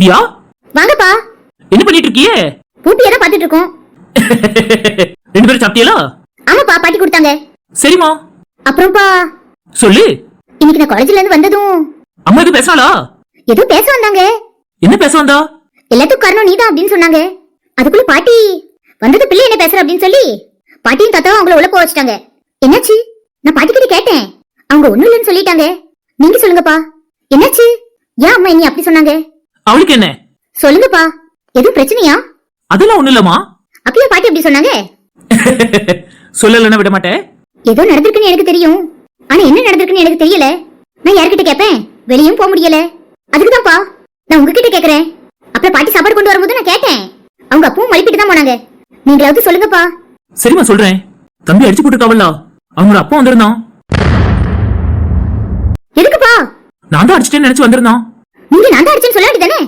திவ்யா வாங்கப்பா. என்ன பண்ணிட்டு இருக்கியே பூட்டியை தான் பாத்துட்டு இருக்கோம் ரெண்டு பேரும் சாப்பிட்டீங்களா ஆமாப்பா பாட்டி கொடுத்தாங்க. சரிம்மா. அப்புறம்ப்பா. சொல்லு. இன்னைக்கு நான் காலேஜ்ல இருந்து வந்ததும். அம்மா எதுவும் பேசுறாளா ஏதோ பேச வந்தாங்க. என்ன பேச வந்தா? எல்லாத்துக்கும் காரணம் நீதான் அப்படின்னு சொன்னாங்க. அதுக்குள்ள பாட்டி வந்தது பிள்ளை என்ன பேசுற அப்படின்னு சொல்லி பாட்டியும் தாத்தாவும் அவங்கள உள்ள போக வச்சுட்டாங்க. என்னாச்சு? நான் பாட்டி கிட்ட கேட்டேன். அவங்க ஒண்ணும் இல்லைன்னு சொல்லிட்டாங்க. நீங்க சொல்லுங்கப்பா. என்னாச்சு? ஏன் அம்மா நீ அப்படி சொன்னாங்க? அவளுக்கு என்ன? சொல்லுங்கப்பா. எதுவும் பிரச்சனையா? அதெல்லாம் ஒண்ணு இல்லம்மா. அப்பயே பாட்டி அப்படி சொன்னாங்க? சொல்லலன்னா விட மாட்டேன். ஏதோ நடந்திருக்குன்னு எனக்கு தெரியும். ஆனா என்ன நடந்திருக்குன்னு எனக்கு தெரியல. நான் யார்கிட்ட கேட்பேன் வெளியும் போக முடியல. அதுக்குதான்ப்பா நான் உங்ககிட்ட கேக்குறேன். அப்புறம் பாட்டி சாப்பாடு கொண்டு வரும்போது நான் கேட்டேன். அவங்க அப்பவும் மழுப்பிட்டு தான் போனாங்க. நீங்களாவது சொல்லுங்கப்பா. சரிம்மா சொல்றேன். தம்பி அடிச்சு போட்டுருக்காவல்ல. அவனோட அப்பா வந்திருந்தான். எதுக்குப்பா? நான் தான் அடிச்சிட்டேன்னு நினைச்சு வந்திருந்தான். நீங்க நான் தான் அடிச்சேன்னு சொல்ல வேண்டியதானே?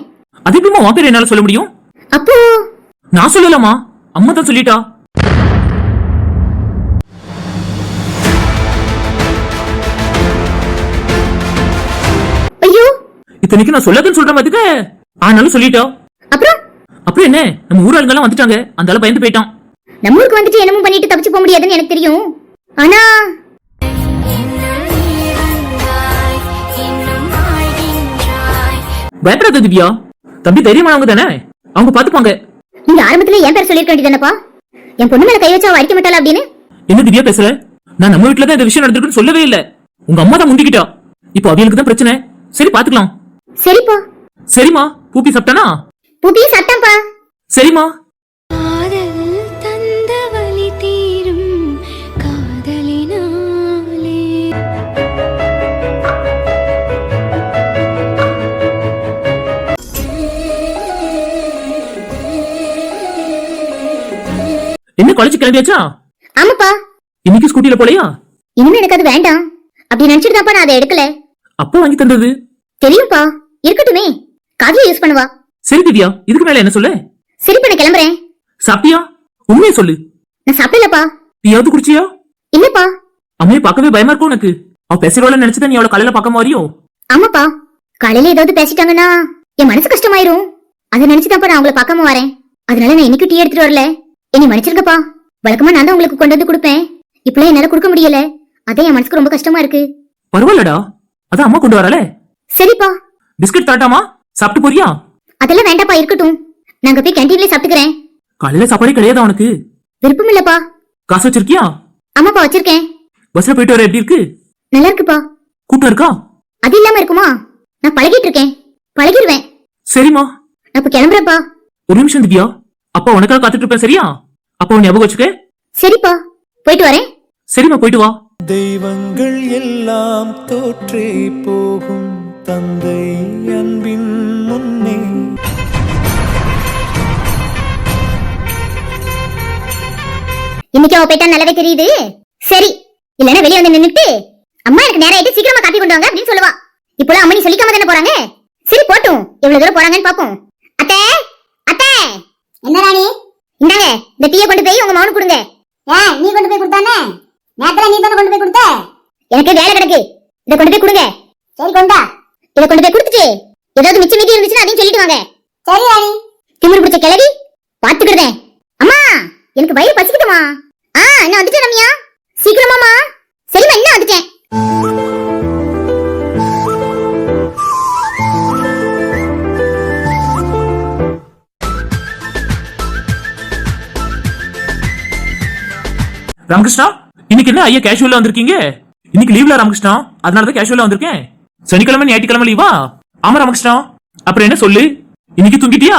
அது எப்படிமா உன் பேர் என்னால சொல்ல முடியும்? அப்போ? நான் சொல்லலாமா அம்மா தான் சொல்லிட்டா. ஐயோ! இத்தனைக்கு நான் சொல்லதுன்னு சொல்ற மாதிரிக்க ஆனாலும் சொல்லிட்டா. அப்புறம்? அப்புறம் என்ன? நம்ம ஊராளுங்க எல்லாம் வந்துட்டாங்க. அந்த பயந்து போயிட்டான். நம்ம ஊருக்கு வந்துட்டு என்னமும் பண்ணிட்டு தப்பிச்சு போக முடியாதுன்னு எனக்கு தெரியும். ஆனா பயப்படாத திவ்யா? தம்பி தைரியமானவங்க தானே? அவங்க பாத்துப்பாங்க நீங்க ஆரம்பத்துல என் பேர் சொல்லிருக்க வேண்டியதானப்பா என் பொண்ணு மேல கை வச்சா அவ அடிக்க மாட்டாளா அப்படின்னு? என்ன திவ்யா பேசுற? நான் நம்ம வீட்டுல தான் இந்த விஷயம் நடந்திருக்குன்னு சொல்லவே இல்ல. உங்க அம்மா தான் முந்திக்கிட்டா. இப்போ அவங்களுக்கு தான் பிரச்சனை. சரி பாத்துக்கலாம் சரிப்பா. சரிம்மா பூப்பி சாப்பிட்டானா? புப்பியும் சாப்பிட்டான்ப்பா. சரிம்மா. என்ன காலேஜ் கிளம்பியாச்சா? ஆமாப்பா. இன்னைக்கு ஸ்கூட்டில போலையா? இனிமே எனக்கு அது வேண்டாம். அப்படி நினைச்சிட்டு தான்ப்பா நான் அதை எடுக்கல. அப்பா வாங்கி தந்தது. தெரியும்ப்பா. இருக்கட்டுமே. காவியா யூஸ் பண்ணுவா. சரி திவ்யா இதுக்கு மேல என்ன சொல்லு? சரி பண்ண கிளம்புறேன். சாப்பிட்டியா? உண்மையை சொல்லு. நான் சாப்பிடலப்பா. நீயாவது குடிச்சியா? இல்லப்பா. அம்மையை பார்க்கவே பயமா இருக்கும் உனக்கு. அவ பேசுறவள நினைச்சுதான் நீ அவளை காலையில பார்க்க மாறியோ ஆமாப்பா. காலையில ஏதாவது பேசிட்டாங்கன்னா என் மனசு கஷ்டமாயிரும். அதை நினைச்சுதான்ப்பா நான் உங்களை பார்க்காம வரேன். அதனால நான் இன்னைக்கு டீ எடுத்துட்டு வரல. என்னை மன்னிச்சிருங்கப்பா. வழக்கமா நான் தான் உங்களுக்கு கொண்டு வந்து கொடுப்பேன். இப்பெல்லாம் என்னால கொடுக்க முடியல. அதான் என் மனசுக்கு ரொம்ப கஷ்டமா இருக்கு. பரவாயில்லடா. அதான் அம்மா கொண்டு வரல சரிப்பா. பிஸ்கட் தரட்டாமா சாப்பிட்டு போறியா? அதெல்லாம் வேண்டாப்பா இருக்கட்டும். நாங்க போய் கேன்டீன்லயே சாப்பிட்டுக்கிறேன். காலையில சாப்பாடே கிடையாது அவனுக்கு. விருப்பம் இல்லப்பா காசு வச்சிருக்கியா? ஆமாப்பா வச்சிருக்கேன். பஸ்ல போயிட்டு வர எப்படி இருக்கு? நல்லா இருக்குப்பா. கூட்டம் இருக்கா? அது இல்லாம இருக்குமா? நான் பழகிட்டு இருக்கேன். பழகிடுவேன். சரிம்மா. நான் இப்ப கிளம்புறேன்ப்பா. ஒரு நிமிஷம் திவ்யா அப்பா உனக்காக காத்துட்டு இருப்பேன் சரியா? அப்பா உன் ஞாபகம் வச்சுக்க. சரிப்பா போயிட்டு வரேன். சரிம்மா போயிட்டு வா. தெய்வங்கள் எல்லாம் தோற்றே போகும் தந்தை அன்பின் முன்னே. இன்னைக்கு அவ போயிட்டா நல்லாவே தெரியுது. சரி இல்லன்னா வெளிய வந்து நின்னுட்டு அம்மா எனக்கு நேரம் ஆயிட்டு சீக்கிரமா காப்பி கொண்டு வாங்க அப்படின்னு சொல்லுவா. இப்போலாம் அம்மா நீ சொல்லிக்காம தானே போறாங்க? சரி போட்டும். எவ்வளவு தூரம் போறாங்கன்னு பாப்போம். அத்தை அத்தை! என்ன ராணி? இந்தாங்க இந்த டீயை கொண்டு போய் உங்க மகனுக்கு கொடுங்க. ஏன் நீ கொண்டு போய் கொடுத்தானே? நேத்துல நீ தானே கொண்டு போய் கொடுத்த? எனக்கு வேலை கிடக்கு. இதை கொண்டு போய் கொடுங்க. சரி கொண்டா. இதை கொண்டு போய் கொடுத்துட்டு ஏதாவது மிச்சம் மீதி இருந்துச்சுன்னா அதையும் சொல்லிட்டு வாங்க. சரி ராணி. திமிரு பிடிச்ச கிளவி பாத்துக்கிடுதேன் அம்மா எனக்கு வயிறு பசிக்குதுமா ஆ நான் வந்துட்டேன் ரம்யா? சீக்கிரமாமா சரிம்மா என்ன வந்துட்டேன்? ராமகிருஷ்ணா இன்னைக்கு என்ன ஐயா கேஷுவலா வந்திருக்கீங்க? இன்னைக்கு லீவ்ல ராமகிருஷ்ணா அதனால தான் கேஷுவலா வந்திருக்கேன். சனிக்கிழமை ஞாயிற்றுக்கிழமை லீவா ஆமா ராமகிருஷ்ணா அப்புறம் என்ன சொல்லு? இன்னைக்கு தூங்கிட்டியா?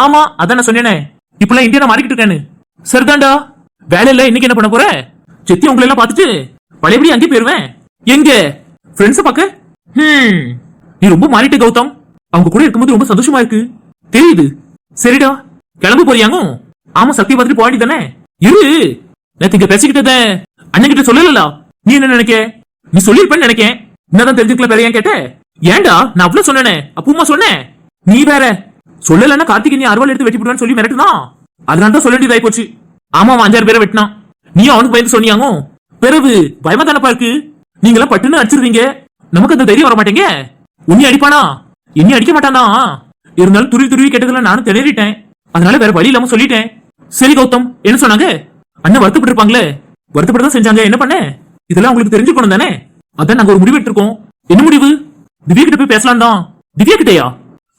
ஆமா அதான் நான் சொன்னேனே. இப்பெல்லாம் இந்தியா மாறிக்கிட்டு இருக்கேன்னு. சரிதான்டா வேலை இல்ல இன்னைக்கு என்ன பண்ண போற? செத்தி உங்களை எல்லாம் பார்த்துட்டு பழையபடி அங்கே போயிருவேன். எங்க? ஃப்ரெண்ட்ஸ பாக்க ஹம் நீ ரொம்ப மாறிட்ட கௌதம். அவங்க கூட இருக்கும்போது ரொம்ப சந்தோஷமா இருக்கு. தெரியுது. சரிடா கிளம்பு போறியாங்க? ஆமா சக்தி பார்த்துட்டு போக தானே இரு. நேத்து இங்க பேசிக்கிட்டத அண்ணன் கிட்ட சொல்லல நீ என்ன நினைக்க? நீ சொல்லிருப்பேன்னு நினைக்கேன். என்னதான் தெரிஞ்சுக்கல வேற ஏன் கேட்ட? ஏன்டா? நான் அவ்வளவு சொன்னேனே. அப்பூமா சொன்னேன். நீ வேற. சொல்லலன்னா கார்த்திக் நீ அறுவாள் எடுத்து வெட்டி விடுவான்னு சொல்லி மிரட்டுனா? அதனால தான் சொல்ல வேண்டியதாயி போச்சு ஆமா அவன் அஞ்சாறு பேரை வெட்டினான். நீ அவனுக்கு பயந்து சொன்னியாங்க? பிறகு பயமா தானப்பா இருக்கு? நீங்களாம் பட்டுன்னு அடிச்சிருவீங்க நமக்கு அந்த தைரியம் வர மாட்டேங்க உன்னி அடிப்பானா? இனி அடிக்க மாட்டானா? இருந்தாலும் துருவி துருவி கேட்டதுல நானும் திணறிட்டேன். அதனால வேற வழி இல்லாம சொல்லிட்டேன். சரி கௌதம் என்ன சொன்னாங்க? அண்ணன் வருத்தப்பட்டு இருப்பாங்களே வருத்தப்பட்டு தான் செஞ்சாங்க. என்ன பண்ண? இதெல்லாம் உங்களுக்கு தெரிஞ்சுக்கணும் தானே? அதான் நாங்க ஒரு முடிவு எடுத்திருக்கோம். என்ன முடிவு? திவ்யா கிட்ட போய் பேசலாம் தான். திவ்யா கிட்டயா?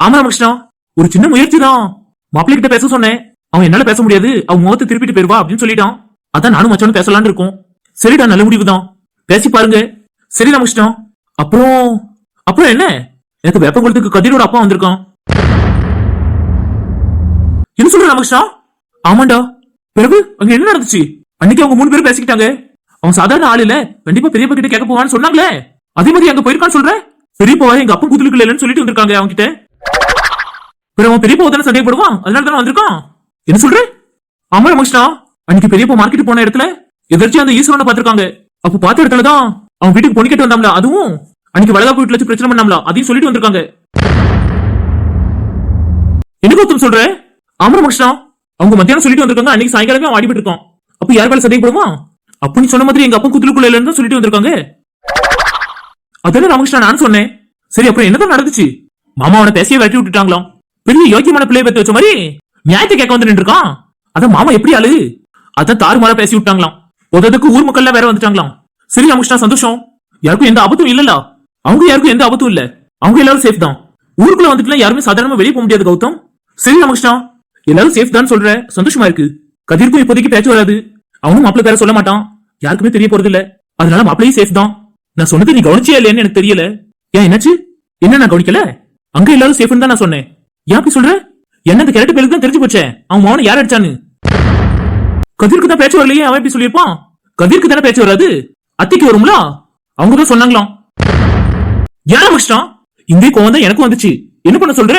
ஆமா ராமகிருஷ்ணா. ஒரு சின்ன முயற்சி தான். மாப்பிள்ளை கிட்ட பேச சொன்னேன். அவன் என்னால பேச முடியாது. அவன் முகத்தை திருப்பிட்டு போயிருவா அப்படின்னு சொல்லிட்டான். அதான் நானும் மச்சானும் பேசலாம்னு இருக்கோம். சரிடா நல்ல முடிவு தான். பேசி பாருங்க. சரி ராமகிருஷ்ணா. அப்புறம் அப்புறம் என்ன? எனக்கு வேப்பங்குளத்துக்கு கதிரோட அப்பா வந்திருக்கான். என்ன சொல்ற ராமகிருஷ்ணா? ஆமாண்டா. பிறகு அங்க என்ன நடந்துச்சு? அன்னைக்கு அவங்க மூணு பேரும் பேசிக்கிட்டாங்க. அவன் சாதாரண ஆள் இல்ல. கண்டிப்பா பெரியப்பா கிட்ட கேட்க போவான்னு சொன்னாங்களே. அதே மாதிரி அங்க போயிருக்கான்னு சொல்ற? பெரியப்பா எங்க அப்பா குதிலுக்கு இல்லைன்னு சொல்லிட்டு வந்திருக்காங்க அவங்க கிட்ட பிறகு அவன் பெரியப்பா தானே சந்தேகப்படுவான்? அதனால தானே வந்திருக்கான்? என்ன சொல்ற? ஆமா ரமகிருஷ்ணா அன்னைக்கு பெரியப்பா மார்க்கெட் போன இடத்துல எதிர்த்து அந்த ஈஸ்வரனை பாத்துருக்காங்க அப்ப பார்த்த இடத்துல தான் அவன் வீட்டுக்கு பொண்ணு கேட்டு வந்தாம்ல அதுவும். அன்னைக்கு வளகாப்பு வீட்டுல வச்சு பிரச்சனை பண்ணாம்ல அதையும் சொல்லிட்டு வந்திருக்காங்க. என்ன கௌதம் சொல்ற? ஆமா ரமகிருஷ்ணா அவங்க மத்தியானம் சொல்லிட்டு வந்திருக்காங்க. அன்னைக்கு சாயங்காலமே அவன் அடிபட்டு அப்ப யார் மேல சந்தேகப்படுமா அப்படின்னு சொன்ன மாதிரி எங்க அப்பா குத்துலுக்குள்ள இருந்து சொல்லிட்டு வந்திருக்காங்க. அதானே ராமகிருஷ்ணா நான் சொன்னேன். சரி அப்புறம் என்னதான் நடந்துச்சு? மாமா அவனை பேசிய வெட்டி விட்டுட்டாங்களாம். பெரிய யோக்கியமான பிள்ளைய பத்தி வச்ச மாதிரி நியாயத்தை கேட்க வந்து நின்று இருக்கான். அதான் மாமா எப்படி ஆளு? அதான் தாறுமாறா பேசி விட்டாங்களாம். உததுக்கு ஊர் மக்கள்லாம் வேற வந்துட்டாங்களாம். சரி ராமகிருஷ்ணா சந்தோஷம். யாருக்கும் எந்த ஆபத்தும் இல்லல்ல. அவங்க யாருக்கும் எந்த ஆபத்தும் இல்ல. அவங்க எல்லாரும் சேஃப் தான். ஊருக்குள்ள வந்துட்டுலாம் யாருமே சாதாரணமா வெளியே போக முடியாது கௌதம். சரி ராமகிருஷ்ணா. எல்லாரும் சேஃப் தான் சொல்ற. சந்தோஷமா இருக்கு. கதிர்க்கும் இப்போதைக்கு பேச்சு வராது. அவனும் மாப்பிள்ளை பேர சொல்ல மாட்டான். யாருக்குமே தெரிய போறது இல்ல. அதனால மாப்பிளையும் சேஃப் தான். நான் சொன்னது நீ கவனிச்சியா இல்லையான்னு எனக்கு தெரியல. ஏன் என்னாச்சு? என்ன நான் கவனிக்கல? அங்க எல்லாரும் சேஃப்னு தான் நான் சொன்னேன். ஏன் அப்படி சொல்ற? என்ன அந்த கேரட்டு பேருக்கு தான் தெரிஞ்சு போச்சேன் அவன் மௌனம் யார் அடிச்சான்னு? கதிர்க்கு தான் பேச்சு வரலையே அவன் எப்படி சொல்லியிருப்பான்? கதிர்க்கு தானே பேச்சு வராது? அத்தைக்கு வரும்ல? அவங்க தான் சொன்னாங்களாம். ஏன் ராமகிருஷ்ணா? இந்த கோவம் தான் எனக்கும் வந்துச்சு. என்ன பண்ண சொல்ற?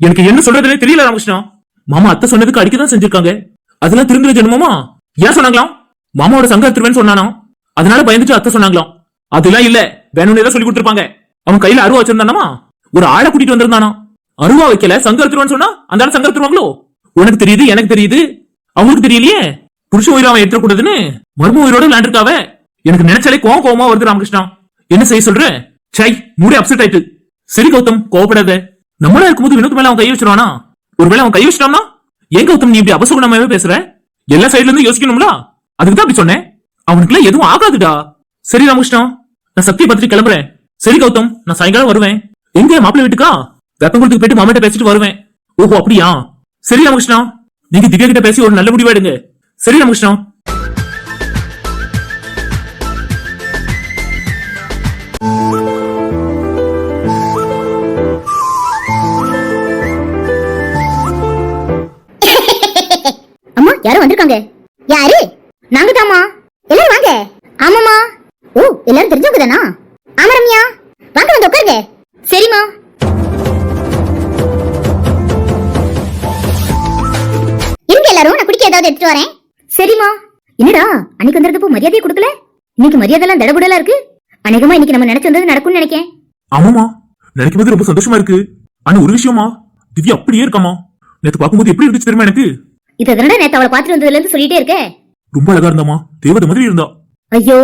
எனக்கு என்ன சொல்றதுன்னு தெரியல ராமகிருஷ்ணா. மாமா அத்தை சொன்னதுக்கு அடிக்க தான் செஞ்சிருக்காங்க. அதெல்லாம் திருந்துற ஜென்மமா? ஏன் சொன்னாங்களாம்? மாமாவோட சங்க திருவேன்னு சொன்னானா அதனால பயந்துட்டு அத்தை சொன்னாங்களாம். அதெல்லாம் இல்ல வேணும்னு ஏதோ சொல்லி கொடுத்துருப்பாங்க. அவன் கையில அருவா வச்சிருந்தானாமா? ஒரு ஆளை கூட்டிட்டு வந்திருந்தானா அருவா வைக்கல சங்கர் திருவன் சொன்னா அந்த ஆள் சங்கர் திருவாங்களோ உனக்கு தெரியுது எனக்கு தெரியுது. அவங்களுக்கு தெரியலையே? புருஷ உயிரை அவன் எடுத்துக்கூடாதுன்னு மர்ம உயிரோட விளையாண்டுருக்காவ எனக்கு நினைச்சாலே கோவம் கோவமா வருது ராமகிருஷ்ணா. என்ன செய்ய சொல்ற? சை மூடி அப்செட் ஆயிட்டு. சரி கௌதம் கோவப்படாத. நம்மளா இருக்கும்போது வினோத் மேல அவன் கை வச்சிருவானா? ஒருவேளை அவன் கை வச்சிட்டான்னா? ஏன் கௌதம் நீ இப்படி அபசகுணமாவே பேசுற? எல்லா சைடுல இருந்து யோசிக்கணும்ல? அதுக்கு தான் அப்படி சொன்னேன். அவனுக்குலாம் எதுவும் ஆகாதுடா. சரி ராமகிருஷ்ணா நான் சக்தி பத்திரி கிளம்புறேன். சரி கௌதம் நான் சாயங்காலம் வருவேன். எங்க மாப்பிள்ளை வீட்டுக்கா? வெப்பங்குளத்துக்கு போயிட்டு மாமாட்ட பேசிட்டு வருவேன். ஓஹோ அப்படியா? சரி ராமகிருஷ்ணா நீங்க திவ்யா கிட்ட பேசி ஒரு நல்ல முடிவு எடுங்க. சரி ராமகிருஷ்ணா யாரும் வந்திருக்காங்க. யாரு? நாங்க தாமா எல்லாரும் வாங்க. ஆமாமா ஓ எல்லாரும் தெரிஞ்சவங்க தானா ஆமா ரம்யா. வாங்க வந்து உட்காருங்க. சரிம்மா. இருங்க எல்லாரும் நான் குடிக்க ஏதாவது எடுத்துட்டு வரேன். சரிம்மா. என்னடா அன்னைக்கு வந்திருந்தப்போ மரியாதையை கொடுக்கல? இன்னைக்கு மரியாதை எல்லாம் தடபுடலா இருக்கு? அநேகமா இன்னைக்கு நம்ம நினைச்சு வந்தது நடக்கும்னு நினைக்கேன். ஆமாமா நினைக்கும் போது ரொம்ப சந்தோஷமா இருக்கு. ஆனா ஒரு விஷயமா திவ்யா அப்படியே இருக்காமா நேத்து பார்க்கும்போது எப்படி இருந்துச்சு தெரியுமா எனக்கு? இதை தானடா நேத்து அவளை பாத்துட்டு வந்ததுல இருந்து சொல்லிட்டே இருக்கே. ரொம்ப அழகா இருந்தாமா தேவதை மாதிரி இருந்தா. ஐயோ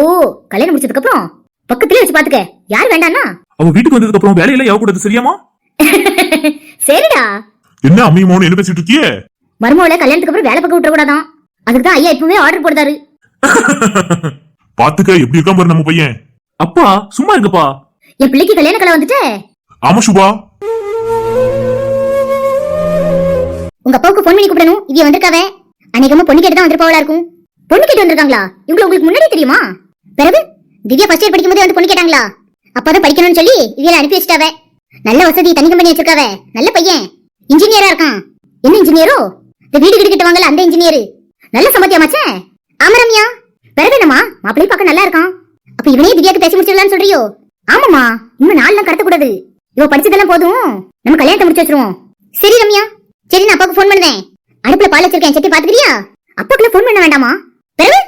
கல்யாணம் முடிச்சதுக்கு அப்புறம் பக்கத்துலயே வச்சு பாத்துக்க யார் வேண்டான்னா? அவ வீட்டுக்கு வந்ததுக்கு அப்புறம் வேலையில யாவ கூடாது சரியாமா சரிடா. என்ன அம்மியமோன்னு என்ன பேசிட்டு இருக்கியே? மருமவளை கல்யாணத்துக்கு அப்புறம் வேலை பக்கம் விட்டுற கூடாதான் அதுக்கு தான் ஐயா இப்பவே ஆர்டர் போடுதாரு. பாத்துக்க எப்படி இருக்கான் பாரு நம்ம பையன். அப்பா சும்மா இருக்கப்பா என் பிள்ளைக்கு கல்யாண கலை வந்துட்டு. ஆமா சுபா. உங்க அப்பாவுக்கு ஃபோன் பண்ணி கூப்பிடணும். இவ வந்திருக்காவ. அநேகமா பொண்ணு கேட்டு தான் வந்திருப்பாவளா இருக்கும் பொண்ணு கேட்டு வந்திருக்காங்களா? இவங்க உங்களுக்கு முன்னாடி தெரியுமா? பிறகு திவ்யா ஃபர்ஸ்ட் இயர் படிக்கும்போது வந்து பொண்ணு கேட்டாங்களா? அப்பதான் படிக்கணும்னு சொல்லி இவளை அனுப்பி வச்சுட்டாவ. நல்ல வசதி தனி கம்பெனி வச்சிருக்காவ. நல்ல பையன். இன்ஜினியரா இருக்கான். என்ன இன்ஜினியரோ இந்த வீடு கிட்ட கிட்ட வாங்கல அந்த இன்ஜினியர் நல்ல சம்பத்தியமாச்சே. ஆமா ரம்யா. பிறகு என்னம்மா? மாப்பிள்ளை பார்க்க நல்லா இருக்கான். அப்ப இவனே திவ்யாக்கு பேசி முடிச்சிடலாம்னு சொல்றியோ? ஆமாமா இன்னும் நாள்லாம் கடத்த கூடாது இவ படிச்சதெல்லாம் போதும். நம்ம கல்யாணத்தை முடிச்சு வச்சிருவோம். சரி ரம்யா. சரி நான் அப்பாக்கு ஃபோன் பண்ணுவேன் அடுப்புல பால் வச்சிருக்கேன் செட்டி பாத்துக்கிறியா அப்பாக்குள்ள ஃபோன் பண்ண வேண்டாமா? பெரு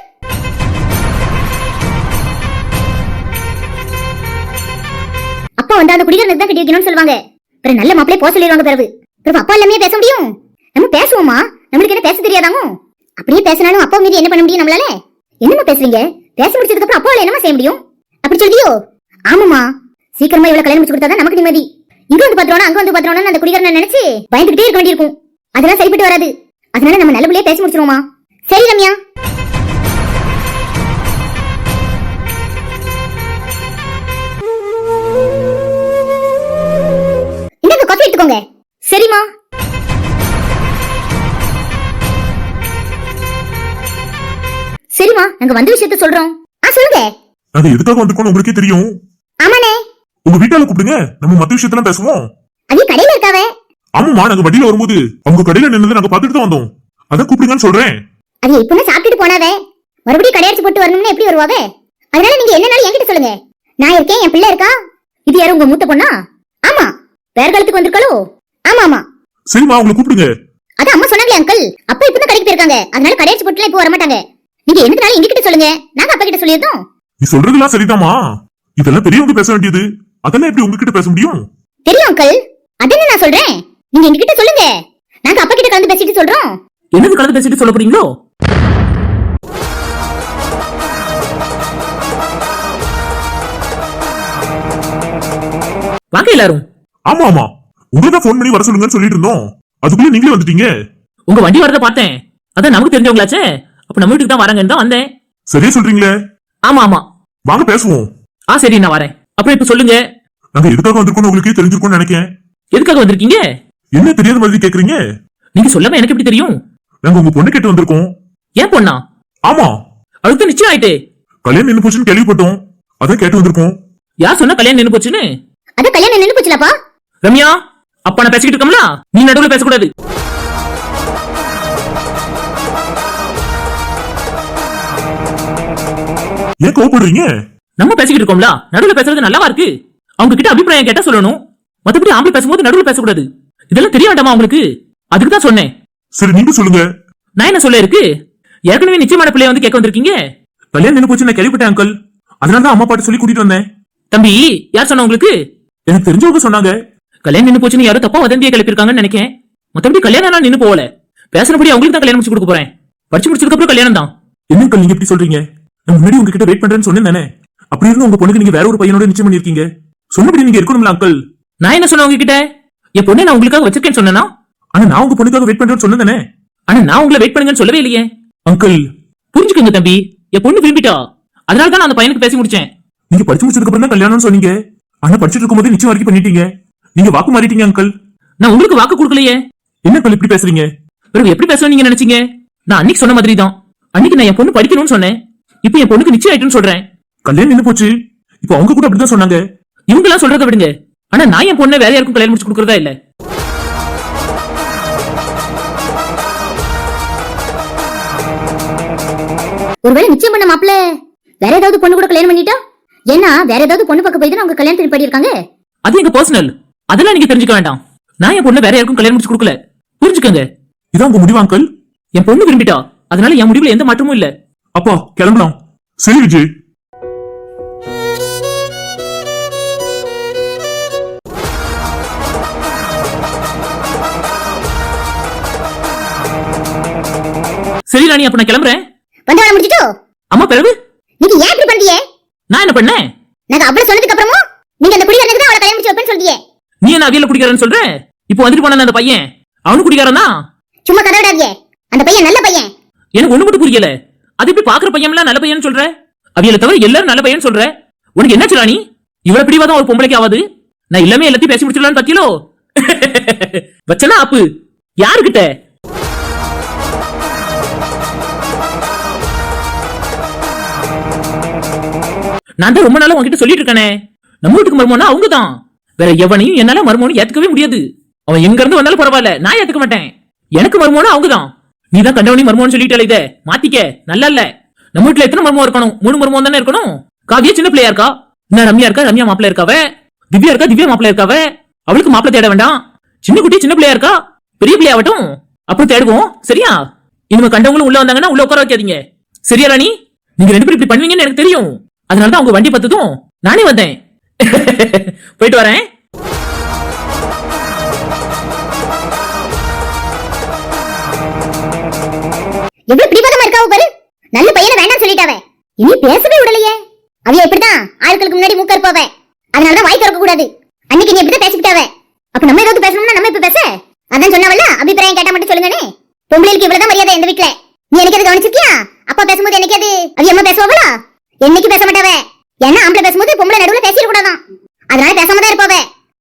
அப்பா வந்து அந்த குடிகாரனுக்கு தான் கட்டி வைக்கணும்னு சொல்லுவாங்க. பிறகு நல்ல மாப்பிளே போக சொல்லிடுவாங்க பிறகு. பிறகு அப்பா எல்லாமே பேச முடியும்? நம்ம பேசுவோமா? நம்மளுக்கு என்ன பேச தெரியாதாமோ அப்படியே பேசினாலும் அப்பா மீறி என்ன பண்ண முடியும் நம்மளால? என்னமா பேசுறீங்க? பேச முடிச்சதுக்கு அப்புறம் அப்பாவால என்னமா செய்ய முடியும்? அப்படி சொல்லியோ? ஆமாமா சீக்கிரமா இவ்வளவு கல்யாணம் முடிச்சு கொடுத்தாதான் நமக்கு நிம்மதி. இங்க வந்து பாத்துறோம் அங்க வந்து பாத்துறோம் அந்த குடிகாரன் நினைச்சு பயந்துகிட்டே இருக்க வேண்டியிருக்கும். அதெல்லாம் சரிப்பட்டு வராது. அதனால நம்ம நல்லபடியா பேசி முடிச்சிருவோமா? சரி ரம்யா. எடுத்துக்கோங்க சரிம்மா. சரிம்மா நாங்க வந்த விஷயத்த சொல்றோம். ஆ சொல்லுங்க. நாங்க எதுக்காக வந்திருக்கோம்னு உங்களுக்கே தெரியும். ஆமாண்ணே. உங்க வீட்டால கூப்பிடுங்க. நம்ம மத்த விஷயத்தெல்லாம் பேசுவோம். அது கடையில இருக்காவே? ஆமாமா நாங்க வண்டியில வரும்போது அவங்க கடையில நின்னது நாங்க பாத்துட்டு தான் வந்தோம். அதான் கூப்பிடுங்கன்னு சொல்றேன். அது இப்பதான் சாப்பிட்டுட்டு போனாவே? மறுபடியும் கடையடிச்சு போட்டு வரணும்னு எப்படி வருவாவே? அதனால நீங்க என்னனாலும் என்கிட்ட சொல்லுங்க. நான் இருக்கேன் என் பிள்ளை இருக்கா? இது யாரும் உங்க மூத்த பொண்ணா? ஆமா. வேற காலத்துக்கு வந்திருக்காளோ? ஆமா ஆமா. சரிம்மா அவங்களை கூப்பிடுங்க. அதான் அம்மா சொன்னாங்களே அங்கிள் அப்பா இப்பதான் கடைக்கு போயிருக்காங்க. அதனால கடையடிச்சு போட்டுலாம் இப்போ வர மாட்டாங்க நீங்க என்னதுனாலும் எங்ககிட்ட சொல்லுங்க. நாங்க அப்பா கிட்ட சொல்லியிருந்தோம். நீ சொல்றதெல்லாம் சரிதாம்மா. இதெல்லாம் பெரியவங்க பேச வேண்டியது. அதெல்லாம் எப்படி உங்ககிட்ட பேச முடியும்? தெரியும் அங்கிள் அதென்ன நான் சொல்றேன்? நீங்க எங்ககிட்ட சொல்லுங்க. நாங்க அப்பா கிட்ட கலந்து பேசிட்டு சொல்றோம். என்னது கலந்து பேசிட்டு சொல்ல போறீங்களோ? வாங்க எல்லாரும். ஆமா ஆமா. உங்களை தான் போன் பண்ணி வர சொல்லுங்கன்னு சொல்லிட்டு இருந்தோம். அதுக்குள்ள நீங்களே வந்துட்டீங்க. உங்க வண்டி வரத பார்த்தேன். அதான் நமக்கு தெரிஞ்சவங்களாச்சே. அப்ப நம்ம வீட்டுக்கு தான் வராங்கன்னு தான் வந்தேன். சரியா சொல்றீங்களே? ஆமா ஆமா. வாங்க பேசுவோம். ஆ சரி நான் வரேன். அப்புறம் இப்ப சொல்லுங்க. நாங்க எதுக்காக வந்திருக்கோம்னு உங்களுக்கே தெரிஞ்சிருக்கும்னு நினைக்கிறேன் எதுக்காக வந்திருக்கீங்க? என்ன தெரியாத மாதிரி கேக்குறீங்க? நீங்க சொல்லாம எனக்கு எப்படி தெரியும்? நாங்க உங்க பொண்ணு கேட்டு வந்திருக்கோம். ஏன் பொண்ணா? ஆமா. அதுக்கு நிச்சயம் ஆயிட்டே. கல்யாணம் நின்னு போச்சுன்னு கேள்விப்பட்டோம். அதான் கேட்டு வந்திருக்கோம். யார் சொன்னா கல்யாணம் நின்னு போச்சுன்னு? அதான் கல்யாணம் நின்னு போச்சுலப்பா. ரம்யா அப்பா நான் பேசிக்கிட்டு இருக்கோம்ல? நீ நடுவுல பேசக்கூடாது. ஏன் கோவப்படுறீங்க? நம்ம பேசிக்கிட்டு இருக்கோம்ல நடுவுல பேசுறது நல்லாவா இருக்கு? அவங்க கிட்ட அபிப்பிராயம் கேட்டா சொல்லணும். மத்தபடி ஆம்பளை பேசும்போது நடுவுல பேசக்கூடாது. இதெல்லாம் தெரிய வேண்டாமா உங்களுக்கு? அதுக்கு தான் சொன்னேன். சரி நீங்க சொல்லுங்க. நான் என்ன சொல்ல இருக்கு? ஏற்கனவே நிச்சயமான பிள்ளைய வந்து கேட்க வந்திருக்கீங்க? கல்யாணம் நின்னு போச்சு நான் கேள்விப்பட்டேன் அங்கிள் அதனால தான் அம்மா பாட்டு சொல்லி கூட்டிட்டு வந்தேன். தம்பி யார் சொன்ன உங்களுக்கு? எனக்கு தெரிஞ்சவங்க சொன்னாங்க. கல்யாணம் நின்னு போச்சுன்னு யாரோ தப்பா வதந்தியை கிளப்பிருக்காங்கன்னு நினைக்கிறேன். மத்தபடி கல்யாணம் நான் நின்னு போகல. பேசினபடி அவங்களுக்கு தான் கல்யாணம் முடிச்சு கொடுக்க போறேன். படிச்சு முடிச்சதுக்கு அப்புறம் கல்யாணம் தான் என்ன அங்கிள் நீங்க இப்படி சொல்றீங்க? நான் முன்னாடி உங்ககிட்ட வெயிட் பண்றேன்னு சொன்னேன் தானே? அப்படி இருந்து உங்க பொண்ணுக்கு நீங்க வேற ஒரு பையனோட நிச்சயம் பண்ணிருக்கீங்க சொன்னபடி நீங்க இருக்கணும்ல அங்கிள் நான் என்ன சொன்னேன் உங்ககிட்ட? என் பொண்ணை நான் உங்களுக்காக வச்சிருக்கேன்னு சொன்னேனா? ஆனா நான் உங்க பொண்ணுக்காக வெயிட் பண்றேன்னு சொன்னேன் தானே? ஆனா நான் உங்களை வெயிட் பண்ணுங்கன்னு சொல்லவே இல்லையே. அங்கிள் புரிஞ்சுக்கோங்க தம்பி என் பொண்ணு விரும்பிட்டா. அதனால தான் நான் அந்த பையனுக்கு பேசி முடிச்சேன். நீங்க படிச்சு முடிச்சதுக்கு அப்புறம் தான் கல்யாணம்னு சொன்னீங்க. ஆனா படிச்சிட்டு இருக்கும்போது நிச்சயம் வரைக்கும் பண்ணிட்டீங்க. நீங்க வாக்கு மாறிட்டீங்க அங்கிள் நான் உங்களுக்கு வாக்கு கொடுக்கலையே. என்ன அங்கிள் இப்படி பேசுறீங்க? பிறகு எப்படி பேசணும் நீங்க நினைச்சீங்க? நான் அன்னைக்கு சொன்ன மாதிரி தான் அன்னைக்கு நான் என் பொண்ணு படிக்கணும்னு சொன்னேன். இப்போ என் பொண்ணுக்கு நிச்சயம் ஆயிட்டுன்னு சொல்றேன். கல்யாணம் நின்னு போச்சு. இப்போ அவங்க கூட அப்படிதான் சொன்னாங்க. இவங்க எல்லாம் சொல்றத விடுங்க. ஆனா நான் என் பொண்ணை வேற யாருக்கும் கல்யாணம் முடிச்சு கொடுக்கறதா இல்ல? ஒருவேளை நிச்சயம் பண்ண மாப்பிள்ள வேற ஏதாவது பொண்ணு கூட கல்யாணம் பண்ணிட்டா? ஏன்னா வேற ஏதாவது பொண்ணு பார்க்க போய் தான் அவங்க கல்யாணத்துக்கு பண்ணிருக்காங்க அது எங்க பர்சனல் அதெல்லாம் நீங்க தெரிஞ்சுக்க வேண்டாம். நான் என் பொண்ணை வேற யாருக்கும் கல்யாணம் முடிச்சு கொடுக்கல. புரிஞ்சுக்கோங்க. இதான் உங்க முடிவா அங்கிள் என் பொண்ணு விரும்பிட்டா. அதனால என் முடிவுல எந்த மாற்றமும் இல்ல. அப்பா கிளம்பலாம் சரி விஜய். சரி ராணி அப்ப நான் கிளம்புறேன். வந்து முடிச்சிட்டோ அம்மா பிறகு? நீங்க ஏன் இப்படி பண்றீங்க? நான் என்ன பண்ணேன்? நாங்க அவ்வளவு சொன்னதுக்கு அப்புறமும் நீங்க அந்த குடிகாரனுக்கு தான் அவளை கல்யாணம் முடிச்சு வைப்பேன்னு சொல்றீங்க. நீ என்ன அவியல குடிக்காரன்னு சொல்ற? இப்போ வந்துட்டு போன அந்த பையன். அவனு குடிக்காரன் தான். சும்மா கதை விடாதீங்க. அந்த பையன் நல்ல பையன். எனக்கு ஒண்ணு மட்டும் புரியல. அது இப்படி பாக்குற பையன்லாம் நல்ல பையன் சொல்ற? அவியல தவிர எல்லாரும் நல்ல பையன் சொல்ற. உனக்கு என்ன ராணி? இவ்வளவு பிடிவாதம் ஒரு பொம்பளைக்கு ஆகாது நான் எல்லாமே எல்லாத்தையும் பேசி முடிச்சிடலான்னு பத்தியலோ வச்சனா ஆப்பு. யாருகிட்ட நான் தான் ரொம்ப நாளா உங்ககிட்ட சொல்லிட்டு இருக்கேனே. நம்ம வீட்டுக்கு மருமோனா அவங்க தான் வேற எவனையும் என்னால மருமோனு ஏத்துக்கவே முடியாது. அவன் எங்க இருந்து வந்தாலும் பரவாயில்ல நான் ஏத்துக்க மாட்டேன். எனக்கு மருமோனா அவங்க தான் நீ தான் கண்டவனி மருமோன்னு சொல்லிட்டால இதை. மாத்திக்க நல்லா இல்ல. நம்ம வீட்டுல எத்தனை மருமம் இருக்கணும்? மூணு மருமம் தானே இருக்கணும்? காவியா சின்ன பிள்ளையா இருக்கா? என்ன ரம்யா இருக்கா? ரம்யா மாப்பிள்ள இருக்காவ? திவ்யா இருக்கா? திவ்யா மாப்பிள்ள இருக்காவ? அவளுக்கு மாப்பிள்ள தேட வேண்டாம். சின்ன குட்டி சின்ன பிள்ளையா இருக்கா? பெரிய பிள்ளையாகட்டும் அப்புறம் தேடுவோம். சரியா? இனிமே கண்டவங்களும் உள்ள வந்தாங்கன்னா உள்ள உட்கார வைக்காதீங்க. சரியா ராணி? நீங்க ரெண்டு பேரும் இப்படி பண்ணுவீங்கன்னு எனக்கு தெரியும். அதனாலதான் உங்க வண்டி பார்த்ததும் நானே வந்தேன். போயிட்டு வரேன். எவ்வளவு பிடிவாதமா இருக்காவோ பாரு. நல்ல பையனை வேண்டாம் சொல்லிட்டாவே. இனி பேசவே விடலையே. அவைய இப்படிதான் ஆட்களுக்கு முன்னாடி மூக்க இருப்பாவே அதனாலதான் வாய் திறக்க கூடாது. அன்னைக்கு நீ இப்படிதான் பேசிக்கிட்டாவே. அப்ப நம்ம ஏதாவது பேசணும்னா நம்ம இப்ப பேச. அதான் சொன்னவல்ல அபிப்பிராயம் கேட்டா மட்டும் சொல்லுங்கனே. பொம்பளைக்கு இவ்வளவுதான் மரியாதை எந்த வீட்டுல நீ எனக்கு எது கவனிச்சிருக்கியா? அப்பா பேசும்போது எனக்கு அது அவிய பேசுவாங்களா என்னைக்கு பேச மாட்டாவ? ஏன்னா ஆம்பளை பேசும்போது பொம்பளை நடுவுல பேசிட கூடாதான். அதனால பேசாம தான் இருப்பாவ.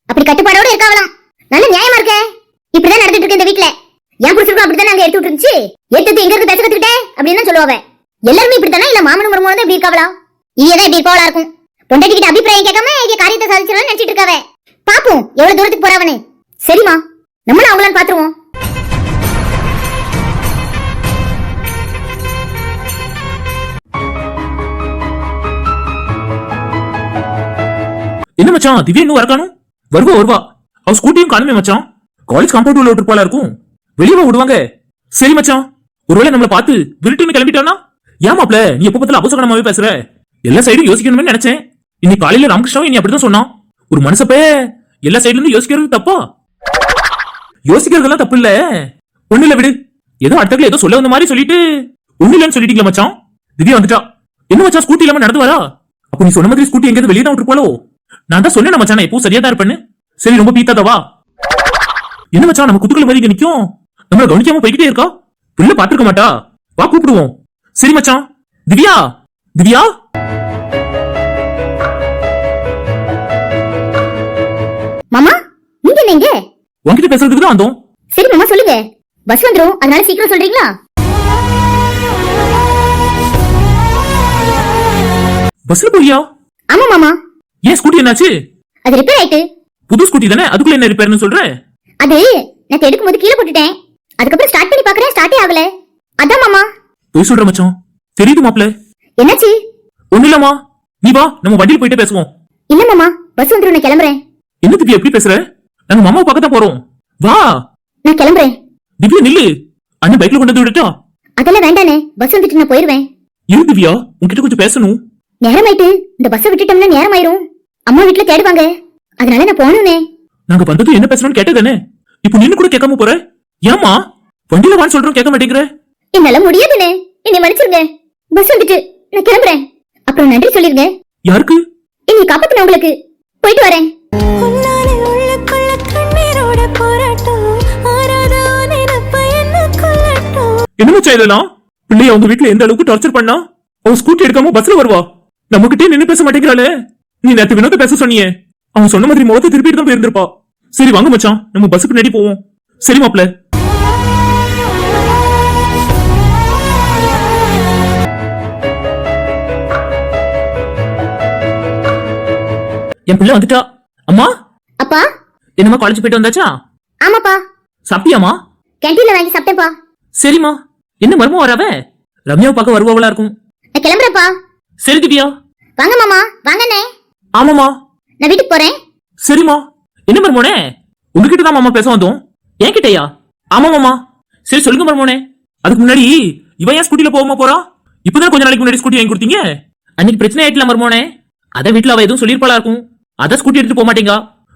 அப்படி கட்டுப்பாடோட இருக்காவலாம் நல்ல நியாயமா இருக்க. இப்படிதான் நடந்துட்டு இருக்கு இந்த வீட்ல. என் புடிச்சிருக்கோம் அப்படிதான் அங்க எடுத்து விட்டுருந்துச்சு எடுத்து எங்க இருக்கு பேச கத்துக்கிட்டே அப்படின்னு தான் சொல்லுவாவ. எல்லாருமே இப்படித்தானா? இல்ல மாமனும் மருமகளும் தான் இப்படி இருக்காவளா? இதான் இப்படி இருக்கவளா இருக்கும். பொண்டாட்டிக்கிட்ட அபிப்பிராயம் கேட்காம இங்க காரியத்தை சாதிச்சிடலாம் நினைச்சிட்டு இருக்காவ. பாப்போம் எவ்வளவு தூரத்துக்கு போறவனே சரிம்மா நம்மளும் அவங்களான்னு பாத்துருவோம். என்ன மச்சான்? திவ்யா இன்னும் வரக்கானும் வருவா வருவா. அவ ஸ்கூட்டியும் காணுமே மச்சான். காலேஜ் காம்பவுண்ட் உள்ள விட்டுருப்பாளா இருக்கும். வெளியே விடுவாங்க? சரி மச்சான். ஒருவேளை நம்மள பார்த்து விருட்டுன்னு கிளம்பிட்டானா ஏமாப்ல நீ எப்ப பத்தில அபசகனமாவே பேசுற? எல்லா சைடும் யோசிக்கணும்னு நினைச்சேன். இன்னைக்கு காலையில ராமகிருஷ்ணாவும் நீ அப்படிதான் சொன்னான். ஒரு மனுஷப்பே எல்லா சைடுல இருந்து யோசிக்கிறது தப்பா? யோசிக்கிறதெல்லாம் தப்பு இல்ல. ஒண்ணு இல்ல விடு. ஏதோ அடுத்ததுல ஏதோ சொல்ல வந்த மாதிரி சொல்லிட்டு ஒண்ணு இல்லன்னு சொல்லிட்டீங்களா மச்சான். திவ்யா வந்துட்டா. என்ன மச்சான் ஸ்கூட்டி இல்லாம நடந்து வரா? அப்ப நீ சொன்ன மாதிரி ஸ்கூட்டி எங்கேயாவது வெளியே தான் விட்டுருப்பாளோ? நான் தான் சொன்னேன் மச்சான் எப்பவும் சரியா தான் இருப்பேன்னு. சரி ரொம்ப பீத்தாதவா என்ன மச்சான் நம்ம குத்துக்கள் மாதிரி நிக்கும்? நம்மள கவனிக்காம போய்கிட்டே இருக்கா? புள்ள பாத்துருக்க மாட்டா. வா கூப்பிடுவோம். சரி மச்சான். திவ்யா? திவ்யா? மாமா நீங்க என்ன இங்க? உன்கிட்ட பேசுறதுக்கு தான் வந்தோம். சரி மாமா சொல்லுங்க. பஸ் வந்துரும். அதனால சீக்கிரம் சொல்றீங்களா? பஸ்ல போறியா? ஆமா மாமா. ஏன் ஸ்கூட்டி என்னாச்சு? அது ரிப்பேர் ஆயிட்டு. புது ஸ்கூட்டி தானே? அதுக்குள்ள என்ன ரிப்பேர்னு சொல்ற? அது நான் எடுக்கும் போது கீழே போட்டுட்டேன். அதுக்கப்புறம் ஸ்டார்ட் பண்ணி பாக்குறேன் ஸ்டார்ட்டே ஆகல. அதான் மாமா. போய் சொல்ற மச்சான். தெரியுது மாப்ள என்னாச்சு? ஒண்ணு இல்லம்மா நீ வா நம்ம வண்டியில் போயிட்டு பேசுவோம். இல்ல மாமா பஸ் வந்துரும் நான் கிளம்புறேன். என்ன திவ்யா எப்படி பேசுற? நாங்க மாமா பார்க்க தான் போறோம். வா. நான் கிளம்புறேன். திவ்யா நில்லு. அண்ணன் பைக்ல கொண்டு வந்து விடட்டா? அதெல்லாம் வேண்டானே பஸ் வந்துட்டு நான் போயிருவேன். இரு திவ்யா உன்கிட்ட கொஞ்சம் பேசணும். நேரமாயிட்டு இந்த பஸ்ஸை விட்டுட்டோம்னா நேரம் ஆயிரும் அம்மா வீட்டுல தேடுவாங்க. அதனால நான் போகணும்னே. நாங்க வந்தது என்ன பேசணும்னு கேட்டதானே? இப்போ நின்னு கூட கேட்காம போற? ஏமா வண்டியில வான்னு சொல்றோம் கேட்க மாட்டேங்கிற? என்னால முடியாதுண்ணே என்னை மன்னிச்சிருங்க. பஸ் வந்துட்டு. நான் கிளம்புறேன். அப்புறம் நன்றி சொல்லிருங்க. யாருக்கு? என்னை காப்பாத்தின உங்களுக்கு. போயிட்டு வரேன். என்ன இதெல்லாம்? பிள்ளைய அவங்க வீட்டுல எந்த அளவுக்கு டார்ச்சர் பண்ணா? அவன் ஸ்கூட்டி எடுக்காம பஸ்ல வருவா? நம்ம கிட்டே நின்னு பேச மாட்டேங்கிறாளே. நீ நேத்து வினோத பேச சொன்னியே. அவன் சொன்ன மாதிரி முகத்தை திருப்பிட்டு தான் போயிருந்திருப்பா. சரி வாங்க மச்சான். நம்ம பஸ்ஸுக்கு பின்னாடி போவோம். சரி மாப்ள என் பிள்ளை வந்துட்டா. அம்மா? அப்பா? என்னம்மா காலேஜ் போயிட்டு வந்தாச்சா? ஆமாப்பா. சாப்பிட்டியாமா கேன்டீன்ல வாங்கி சாப்பிட்டேன்ப்பா. சரிம்மா. என்ன மர்மம் வராவ? ரம்யாவை பார்க்க வருவாவளா இருக்கும். நான் கிளம்புறேன்ப்பா. சரி திவ்யா. வாங்க மாமா. வாங்கண்ணே ஆமாமா நான் வீட்டுக்கு போறேன். சரிம்மா. என்ன மர்மோனே? உங்ககிட்ட தான் மாமா பேச வந்தோம். என்கிட்டயா ஆமா மாமா சரி சொல்லுங்க மர்மோனே. அதுக்கு முன்னாடி இவன் ஏன் ஸ்கூட்டில போகாம போறா? இப்பதான் கொஞ்ச நாளைக்கு முன்னாடி ஸ்கூட்டி வாங்கி கொடுத்தீங்க. அன்னைக்கு பிரச்சனை ஆயிட்டல மர்மோனே. அத வீட்ல அவ எதுவும் சொல்லிருப்பாளா இருக்கும்? அதான் ஸ்கூட்டி எடுத்து போக மாட்டீங்க.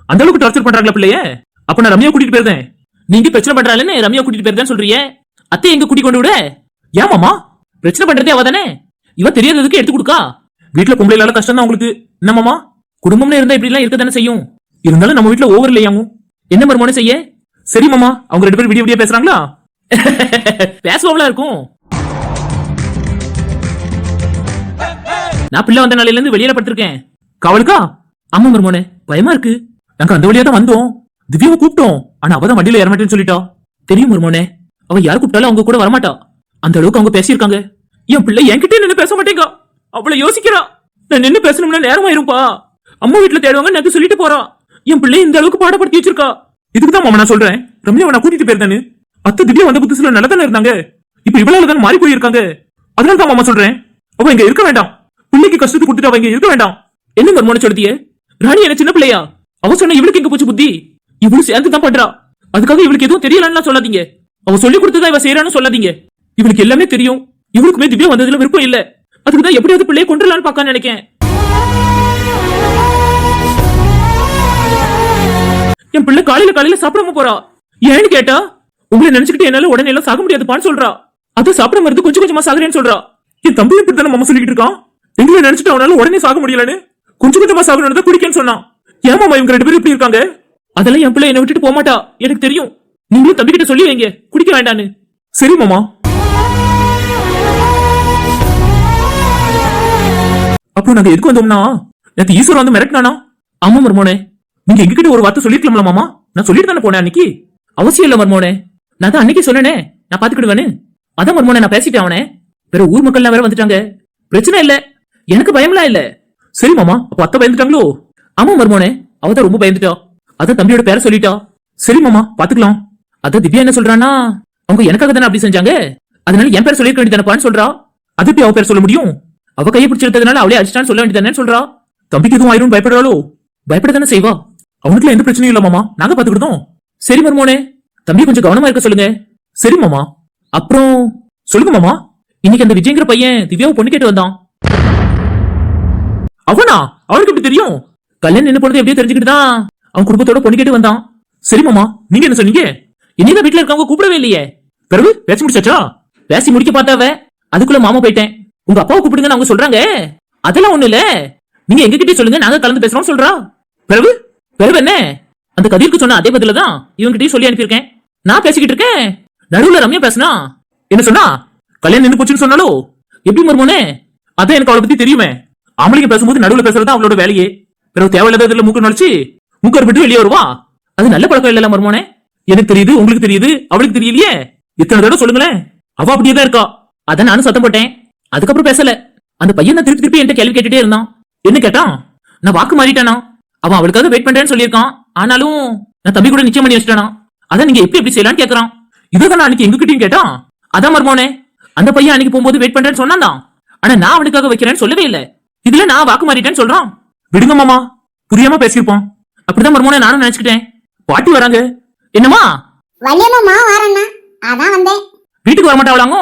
அந்த அளவுக்கு டார்ச்சர் பண்றாங்களா பிள்ளைய? அப்ப நான் ரம்யா கூட்டிட்டு போயிருந்தேன். நீங்க பிரச்சனை பண்றாளுன்னு ரம்யா கூட்டிட்டு போயிருந்தேன்னு சொல்றீங்க அத்தை எங்க கூட்டி கொண்டு விட? ஏன் மாமா? பிரச்சனை பண்றதே அவ தானே இவ தெரியாததுக்கு எடுத்து கொடுக்கா. வீட்டுல பொம்பளைலால கஷ்டம் தான் உங்களுக்கு. என்ன மாமா? குடும்பம்னு இருந்தா இப்படி எல்லாம் இருக்க தானே செய்யும்? இருந்தாலும் நம்ம வீட்டுல ஓவர் இல்லையாங்க என்ன மருமோனே செய்ய? சரி மாமா அவங்க ரெண்டு பேரும் விடிய விடிய பேசுறாங்களா? பேசுவாங்களா இருக்கும். நான் பிள்ளை வந்த நாளையில இருந்து வெளியில படுத்திருக்கேன். கவலுக்கா? ஆமா மருமோனே பயமா இருக்கு. நாங்க அந்த வழியா தான் வந்தோம். திவ்யாவை கூப்பிட்டோம். ஆனா அவதான் வண்டியில ஏறமாட்டேன்னு சொல்லிட்டா. தெரியும் மருமோனே அவ யார் கூப்பிட்டாலும் அவங்க கூட வரமாட்டா. அந்த அளவுக்கு அவங்க பேசியிருக்காங்க. என் பிள்ளை என்கிட்ட நின்னு பேச மாட்டேங்க. அவ்வளவு யோசிக்கிறா. நான் நின்னு பேசணும்னா நேரம் ஆயிரும்பா அம்மா வீட்டுல தேடுவாங்க நேத்து சொல்லிட்டு போறா. என் பிள்ளை இந்த அளவுக்கு பாடப்படுத்தி வச்சிருக்கா. இதுக்கு தான் மாமா நான் சொல்றேன். ரம்யாவை நான் கூட்டிட்டு போயிருந்தேன்னு அத்தை திடீர் வந்த புதுசுல நல்லா தானே இருந்தாங்க. இப்ப இவ்வளவு தானே மாறி போயிருக்காங்க. அதனால தான் மாமா சொல்றேன். அவ இங்க இருக்க வேண்டாம். பிள்ளைக்கு கஷ்டத்தை கொடுத்துட்டு அவ இங்க இருக்க வேண்டாம். என்ன மர்மோன சொல்லிய ராணி என்ன சின்ன பிள்ளையா? அவ சொன்ன இவளுக்கு எங்க போச்சு புத்தி? இவளும் சேர்ந்து தான் பண்றா. அதுக்காக இவளுக்கு எதுவும் தெரியலன்னு சொல்லாதீங்க. அவ சொல்லி கொடுத்ததா இவ செய்யறான்னு சொல்லாதீங்க. இவளுக்கு எல்லாமே தெரியும். இவளுக்குமே திவ்யா வந்ததுல விருப்பம் இல்ல. அதுக்கு தான் எப்படியாவது பிள்ளைய கொண்டுலான்னு பார்க்க நினைக்கேன். என் பிள்ளை காலையில காலையில சாப்பிடாம போறா. ஏன்னு கேட்டா உங்களை நினைச்சுக்கிட்டு என்னால உடனே எல்லாம் சாக முடியாதுப்பான்னு சொல்றா. அது சாப்பிட மருந்து கொஞ்சம் கொஞ்சமா சாகுறேன்னு சொல்றா. என் தம்பி இப்படி தானே மாமா சொல்லிட்டு இருக்கான்? எங்களை நினைச்சிட்டு அவனால உடனே சாக முடியலன்னு கொஞ்சம் கொஞ்சமா சாகணும்னு குடிக்கன்னு பிடிக்கன்னு சொன்னான். ஏன் மாமா இவங்க ரெண்டு பேரும் இப்படி இருக்காங்க? அதெல்லாம் என் பிள்ளை என்ன விட்டுட்டு போகமாட்டா எனக்கு தெரியும். நீங்களும் தம்பி கிட்ட சொல்லி வைங்க. குடிக்க வேண்டான்னு. சரி மாமா. அப்போ நாங்க எதுக்கு வந்தோம்னா? நேற்று ஈஸ்வரன் வந்து மிரட்டினானா? ஆமா மருமோனே. நீங்க எங்ககிட்ட ஒரு வார்த்தை சொல்லிருக்கலாம்ல மாமா? நான் சொல்லிட்டு தானே போனேன் அன்னைக்கு? அவசியம் இல்ல மர்மோனே. நான் தான் அன்னைக்கு சொன்னேனே. நான் பாத்துக்கிடுவேன்னு அதான் மர்மோனே நான் பேசிட்டேன் அவனே. வேற ஊர் மக்கள் வேற வந்துட்டாங்க. பிரச்சனை இல்ல. எனக்கு பயம்லாம் இல்ல. சரி மாமா. அப்ப அத்தை பயந்துட்டாங்களோ? ஆமா மர்மோனே. அவ தான் ரொம்ப பயந்துட்டா. அதான் தம்பியோட பேரை சொல்லிட்டா. சரி மாமா. பாத்துக்கலாம். அதான் திவ்யா என்ன சொல்றான்னா அவங்க எனக்காக தானே அப்படி செஞ்சாங்க? அதனால என் பேர் சொல்லிருக்க வேண்டியதானப்பான்னு சொல்றா. அது எப்படி அவ பேர் சொல்ல முடியும்? அவ கையை பிடிச்சிருந்ததுனால அவளே அடிச்சிட்டான்னு சொல்ல வேண்டியதானே சொல்றா. தம்பிக்கு எதுவும் ஆயிரும் பயப்படுறாளோ? பயப்பட தானே செய்வா. அவனுக்குலாம் எந்த பிரச்சனையும் இல்ல மாமா. நாங்க பாத்துக்கிட்டோம் சரி மர்மோனே. தம்பி கொஞ்சம் கவனமா இருக்க சொல்லுங்க. சரி மாமா. அப்புறம் சொல்லுங்க மாமா. இன்னைக்கு அந்த விஜயங்கிற பையன் திவ்யாவை பொண்ணு கேட்டு வந்தான். அவனா? அவனுக்கு எப்படி தெரியும்? கல்யாணம் என்ன போனது எப்படியோ தெரிஞ்சுக்கிட்டு தான் அவன் குடும்பத்தோட பொண்ணு கேட்டு வந்தான். சரி மாமா. நீங்க என்ன சொன்னீங்க? இனிதான் வீட்டுல இருக்கவங்க கூப்பிடவே இல்லையே. பிறகு பேசி முடிச்சாச்சா? பேசி முடிக்க பார்த்தாவ அதுக்குள்ள மாமா போயிட்டேன். உங்க அப்பாவை கூப்பிடுங்கன்னு அவங்க சொல்றாங்க. அதெல்லாம் ஒண்ணு இல்ல. நீங்க எங்க கிட்டே சொல்லுங்க. நாங்க கலந்து பேசுறோம் சொல்றா. பிறகு? பிறகு என்ன? அந்த கதிர்க்கு சொன்ன அதே பதில தான் இவங்கிட்டயும் சொல்லி அனுப்பியிருக்கேன். நான் பேசிக்கிட்டு இருக்கேன். நடுவுல ரம்யா பேசினா என்ன சொன்னா? கல்யாணம் நின்று போச்சுன்னு சொன்னாலோ? எப்படி மருமோனே? அதான் எனக்கு அவளை பத்தி தெரியுமே. ஆம்பளைங்க பேசும்போது நடுவுல பேசுறது அவளோட வேலையே. பிறகு தேவையில்லாத இதுல மூக்கு நுழைச்சு மூக்கர் விட்டு வெளியே வருவா? அது நல்ல பழக்கம் இல்லைல்ல மருமோனே. எனக்கு தெரியுது உங்களுக்கு தெரியுது அவளுக்கு தெரியலையே. இத்தனை தடவை சொல்லுங்களேன். அவ அப்படியே தான் இருக்கா. அதான் நானும் சத்தம் போட்டேன். அதுக்கப்புறம் பேசல. அந்த பையன் நான் திருப்பி திருப்பி என்கிட்ட கேள்வி கேட்டுட்டே இருந்தான். என்ன கேட்டான்? நான் வாக்கு மாறிட்டானா? அவன் அவளுக்காக வெயிட் பண்றேன்னு சொல்லியிருக்கான். ஆனாலும் நான் தம்பி கூட நிச்சயம் பண்ணி வச்சிட்டானா? அதான் நீங்க எப்படி எப்படி செய்யலாம்னு கேக்குறான். இதான் நான் அன்னைக்கு எங்ககிட்டயும் கேட்டான் அதான் மர்மோனே அந்த பையன் அன்னைக்கு போகும்போது வெயிட் பண்றேன்னு சொன்னான் ஆனா நான் அவனுக்காக வைக்கிறேன்னு சொல்லவே இல்ல. இதுல நான் வாக்கு மாறிட்டேன்னு சொல்றான். விடுங்க மாமா புரியாம பேசியிருப்போம். அப்படிதான் மர்மோனே நானும் நினைச்சுக்கிட்டேன். பாட்டி வராங்க. என்னமா வள்ளியம்மா அதான் வந்தேன். வீட்டுக்கு வரமாட்டாவளாங்க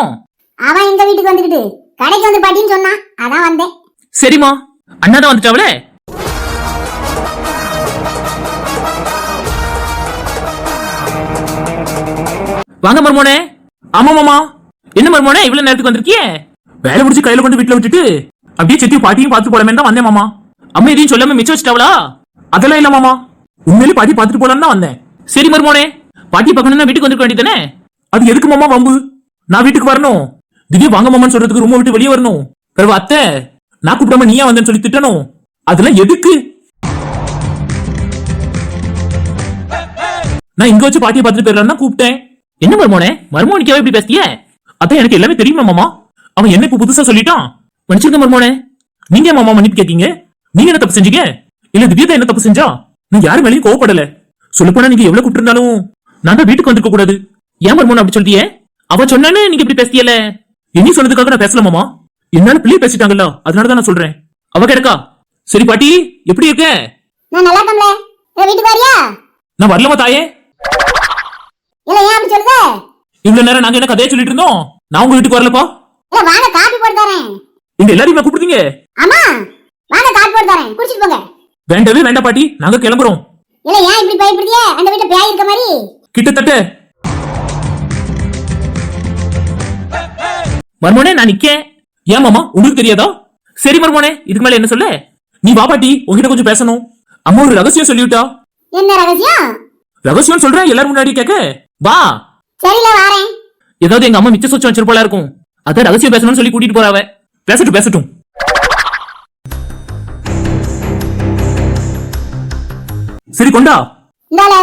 அவன் எங்க வீட்டுக்கு வந்துகிட்டு? கடைக்கு வந்து பாட்டின்னு சொன்னான். அதான் வந்தேன். சரிம்மா. அண்ணா தான் வந்துட்டாவளே? வாங்க மர்மோனே. ஆமா மாமா. என்ன மர்மோனே இவ்வளவு நேரத்துக்கு வந்திருக்கியே? வேலை முடிச்சு கையில கொண்டு வீட்டுல விட்டுட்டு அப்படியே செத்தி பாட்டியும் பார்த்து போலாமே தான் வந்தேன் மாமா. அம்மா எதையும் சொல்லாம மிச்சம் வச்சிட்டாவளா? அதெல்லாம் இல்ல மாமா. உண்மையிலே பாட்டி பார்த்துட்டு போலான்னு தான் வந்தேன். சரி மர்மோனே. பாட்டி பார்க்கணும்னா வீட்டுக்கு வந்திருக்க வேண்டியதானே அது எதுக்கு மாமா வம்பு? நான் வீட்டுக்கு வரணும். திடீர் வாங்க மாமான்னு சொல்றதுக்கு ரூமை விட்டு வெளியே வரணும். பிறகு அத்தை நான் கூப்பிடாம நீயா வந்தேன்னு சொல்லி திட்டணும். அதெல்லாம் எதுக்கு? நான் இங்க வச்சு பாட்டியை பார்த்துட்டு போயிடலாம் தான் கூப்பிட்டேன். என்ன மர்மோனே? மர்மோனிக்காவே இப்படி பேசிய அதான் எனக்கு எல்லாமே தெரியுமா மாமா? அவன் என்ன இப்ப புதுசா சொல்லிட்டான். மன்னிச்சிருங்க மர்மோனே. நீங்க மாமா மன்னிப்பு கேக்கீங்க? நீங்க என்ன தப்பு செஞ்சீங்க? இல்ல திவ்யா என்ன தப்பு செஞ்சா? நான் யாரு மேலயும் கோவப்படல. சொல்ல போனா நீங்க எவ்வளவு கூப்பிட்டு நான் தான் வீட்டுக்கு வந்திருக்க கூடாது. ஏன் மர்மோன் அப்படி சொல்லிட்டியே அவ சொன்னானே நீங்க இப்படி பேசியல இனி சொன்னதுக்காக நான் பேசல மாமா. என்னால பிள்ளை பேசிட்டாங்கல்ல அதனாலதான் நான் சொல்றேன். அவ கிடக்கா? சரி பாட்டி எப்படி இருக்க? நான் நல்லா வீட்டுக்கு வரியா? நான் வரலமா தாயே? இல்ல ஏன் அப்படி சொல்லுத? இவ்வளவு நேரம் நாங்க என்ன கதையை சொல்லிட்டு இருந்தோம்? நான் உங்க வீட்டுக்கு வரலப்பா. இல்ல வாங்க காப்பி போட்டு தரேன். எங்க எல்லாரையும் கூப்பிடுறீங்க? ஆமா வாங்க காப்பி போட்டு தரேன். குடிச்சிட்டு போங்க. வேண்டவே வேண்டாம் பாட்டி. நாங்க கிளம்புறோம். இல்ல ஏன் இப்படி பயப்படுதியே அந்த வீட்டுல பேய் இருக்க மாதிரி. கிட்டத்தட்ட. மர்மோனே நான் நிக்கேன். ஏன் மாமா உங்களுக்கு தெரியாதா? சரி மர்மோனே இதுக்கு மேல என்ன சொல்ல? நீ வா பாட்டி. உங்ககிட்ட கொஞ்சம் பேசணும். அம்மா ஒரு ரகசியம் சொல்லிவிட்டா? என்ன ரகசியம்? ரகசியம் சொல்றேன் எல்லாரும் முன்னாடி கேட்க. வா. சரில வாரேன். ஏதாவது எங்க அம்மா மிச்ச சொச்சு வச்சிருப்பாளா இருக்கும். அதான் ரகசியம் பேசணும்னு சொல்லி கூட்டிட்டு போறாவ. பேசட்டும் பேசட்டும். சரி கொண்டா. இந்தால